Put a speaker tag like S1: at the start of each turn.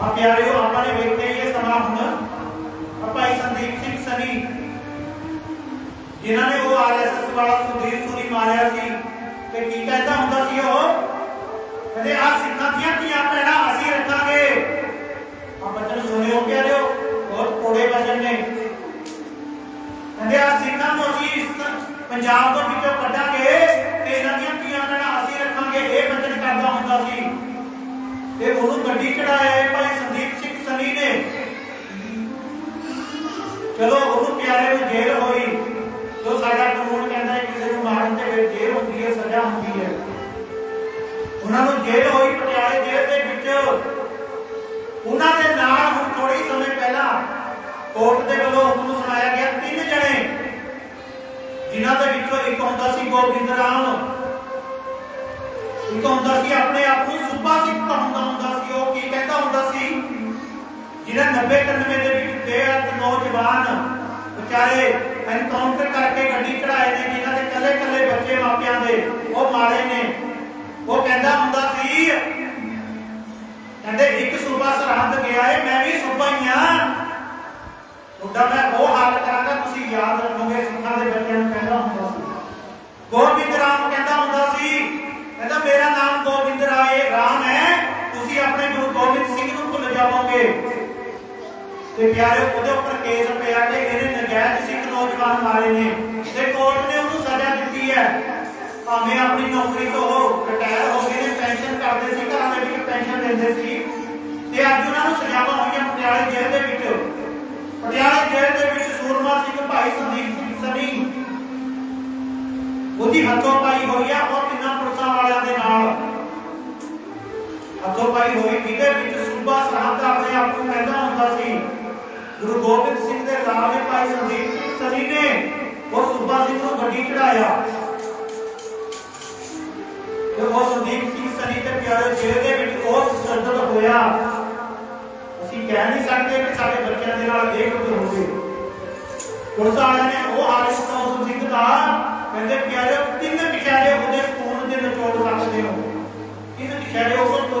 S1: ਆ ਪਿਆਰਿਓ ਆਪਾਂ ਨੇ ਵੇਖਿਆ ਹੀ ਇਹ ਸਮਾਂ ਹੁਣ ਆ ਭਾਈ ਸੰਦੀਪ ਸਿੰਘ ਸਨੀ ਜਿਨ੍ਹਾਂ ਨੇ ਉਹ ਆਰਐਸਐਸ ਵਾਲਾ ਸੁਧੀਰ ਸੂਰੀ ਮਾਰਿਆ ਸੀ ਤੇ ਕੀ ਕਹਿੰਦਾ ਹੁੰਦਾ ਸੀ ਉਹ ਕਹਿੰਦੇ ਆ ਸਿੱਖਾਂ ਦੀਆਂ ਧੀਆਂ ਭੈਣਾਂ ਅਸੀਂ ਰੱਖਾਂਗੇ ਆ ਬਚਨ ਸੁਣਿਓ ਪਿਆਰਿਓ ਬਹੁਤ ਕੋੜੇ ਬਚਨ ਨੇ ਕਹਿੰਦੇ ਆ ਸਿੱਖਾਂ ਨੂੰ ਅਸੀਂ ਇਸ ਪੰਜਾਬ ਤੋਂ ਵਿੱਚੋਂ ਕੱਢਾਂਗੇ ਤੇ ਉਹਨੂੰ ਗੱਡੀ ਚੜਾਇਆ ਇਹ ਭਾਈ ਸੰਦੀਪ ਸਿੰਘ ਸਨੀ ਨੇ। ਚਲੋ, ਉਹਨੂੰ ਪਿਆਰੇ ਨੂੰ ਜੇਲ੍ਹ ਹੋਈ। ਜੋ ਸਾਡਾ ਕਾਨੂੰਨ ਕਹਿੰਦਾ ਹੈ, ਕਿਸੇ ਨੂੰ ਮਾਰਨ ਤੇ ਫਿਰ ਜੇਲ੍ਹ ਹੁੰਦੀ ਹੈ, ਸਜ਼ਾ ਹੁੰਦੀ ਹੈ। ਉਹਨਾਂ ਨੂੰ ਜੇਲ੍ਹ ਹੋਈ, ਪਟਿਆਲੇ ਜੇਲ੍ਹ ਦੇ ਵਿੱਚ। ਉਹਨਾਂ ਦੇ ਨਾਲ ਹੁਣ ਥੋੜੀ ਸਮੇਂ ਪਹਿਲਾਂ ਕੋਰਟ ਦੇ ਵੱਲੋਂ ਹੁਕਮ ਸੁਣਾਇਆ ਗਿਆ, ਤਿੰਨ ਜਣੇ। ਜਿਨ੍ਹਾਂ ਦੇ ਵਿੱਚੋਂ ਇੱਕ ਹੁੰਦਾ ਸੀ ਗੋਬਿੰਦ ਰਾਮ ਇੱਕ ਹੁੰਦਾ ਸੀ ਆਪਣੇ ਆਪ ਨੂੰ ਸੂਬਾ ਸਿੱਖ ਕਹਾਉਂਦਾ ਹੁੰਦਾ ਸੀ, ਉਹ ਕੀ ਕਹਿੰਦਾ ਹੁੰਦਾ ਸੀ? ਜਿਹਨੇ 90 91 ਦੇ ਵਿੱਚ ਬੇਅਦ ਨੌਜਵਾਨ, ਵਿਚਾਰੇ ਐਨਕਾਊਂਟਰ ਕਰਕੇ ਗੱਡੀ ਚੜਾਏ ਨੇ, ਜਿਨ੍ਹਾਂ ਦੇ ਕੱਲੇ ਕੱਲੇ ਬੱਚੇ ਮਾਪਿਆਂ ਦੇ, ਉਹ ਮਾਰੇ ਨੇ। ਉਹ ਕਹਿੰਦਾ ਹੁੰਦਾ ਸੀ, ਕਹਿੰਦੇ ਇੱਕ ਸੂਬਾ ਸਰਹੰਦ ਗਿਆ ਏ, ਮੈਂ ਵੀ ਸੂਬਾ ਹੀ ਆ। ਤੁਹਾਡਾ ਮੈਂ ਉਹ ਹਾਲ ਕਰਾਂਗਾ, ਤੁਸੀਂ ਯਾਦ ਰੱਖੋਗੇ ਸਿੱਖਾਂ ਦੇ ਬੱਚਿਆਂ ਨੂੰ ਕਹਿੰਦਾ ਹੁੰਦਾ ਸੀ ਗੋਬਿੰਦ ਰਾਮ ਕਹਿੰਦਾ ਹੁੰਦਾ ਸੀ ਕਹਿੰਦਾ ਮੇਰਾ ਨਾਮ ਗੋਬਿੰਦ ਰਾਏ ਰਾਮ ਹੈ ਤੁਸੀਂ ਆਪਣੇ ਗੁਰੂ ਗੋਬਿੰਦ ਸਿੰਘ ਨੂੰ ਭੁੱਲ ਤੇ ਪਿਆਰੇ ਉਹਦੇ ਉੱਪਰ ਕੇਸ ਪਿਆ ਕਿ ਇਹਨੇ ਨਜਾਇਜ਼ ਸਿੱਖ ਨੌਜਵਾਨ ਮਾਰੇ ਨੇ। ਤੇ ਕੋਰਟ ਨੇ ਉਹਨੂੰ ਸਜ਼ਾ ਦਿੱਤੀ ਹੈ। ਭਾਵੇਂ ਆਪਣੀ ਨੌਕਰੀ ਤੋਂ ਉਹ ਰਿਟਾਇਰ ਹੋ ਗਏ ਨੇ ਪੈਨਸ਼ਨ ਕਰਦੇ ਸੀ, ਘਰਾਂ ਦੇ ਵਿੱਚ ਪੈਨਸ਼ਨ ਦਿੰਦੇ ਸੀ। ਤੇ ਅੱਜ ਉਹਨਾਂ ਨੂੰ ਸਜ਼ਾਵਾਂ ਹੋਈਆਂ ਪਟਿਆਲੇ ਜੇਲ੍ਹ ਦੇ ਵਿੱਚ। ਪਟਿਆਲਾ ਜੇਲ੍ਹ ਦੇ ਵਿੱਚ ਸੂਰਮਾ ਸਿੰਘ ਭਾਈ ਸੰਦੀਪ ਸਿੰਘ ਸਨੀ ਉਹਦੀ ਹੱਥੋਂ ਪਾਈ ਹੋਈ ਆ, ਉਹ ਤਿੰਨਾਂ ਪੁਲਿਸਾਂ ਵਾਲਿਆਂ ਦੇ ਨਾਲ ਹੱਥੋਂ ਪਾਈ ਹੋਈ, ਜਿਹਦੇ ਵਿੱਚ ਹੁੰਦਾ ਸੀ ਗੁਰੂ ਗੋਬਿੰਦ ਸਿੰਘ ਦੇ ਲਾਲ ਨੇ ਭਾਈ ਸੰਦੀਪ ਸਿੰਘ ਸਨੀ ਨੇ ਉਹ ਸੂਬਾ ਸਿੰਘ ਨੂੰ ਗੱਡੀ ਚੜਾਇਆ ਤੇ ਉਹ ਸੰਦੀਪ ਸਿੰਘ ਸਨੀ ਤੇ ਪਿਆਰੇ ਜੇਲ੍ਹ ਦੇ ਵਿੱਚ ਉਹ ਤਸ਼ੱਦਦ ਹੋਇਆ ਅਸੀਂ ਕਹਿ ਨਹੀਂ ਸਕਦੇ ਕਿ ਸਾਡੇ ਬੱਚਿਆਂ ਦੇ ਨਾਲ ਇਹ ਕੁਝ ਹੋ ਗਏ ਪੁਲਿਸ ਵਾਲਿਆਂ ਨੇ ਉਹ ਆਰਿਫ ਕੌਸਮ ਸਿੰਘ ਦਾ ਕਹਿੰਦੇ ਪਿਆਰੇ ਤਿੰਨ ਕਿਸ਼ਾਰੇ ਉਹਦੇ ਖੂਨ ਦੇ ਨਿਚੋੜ ਸਕਦੇ ਹੋ ਤਿੰਨ ਕਿਸ਼ਾਰੇ ਉਹ ਤੋਂ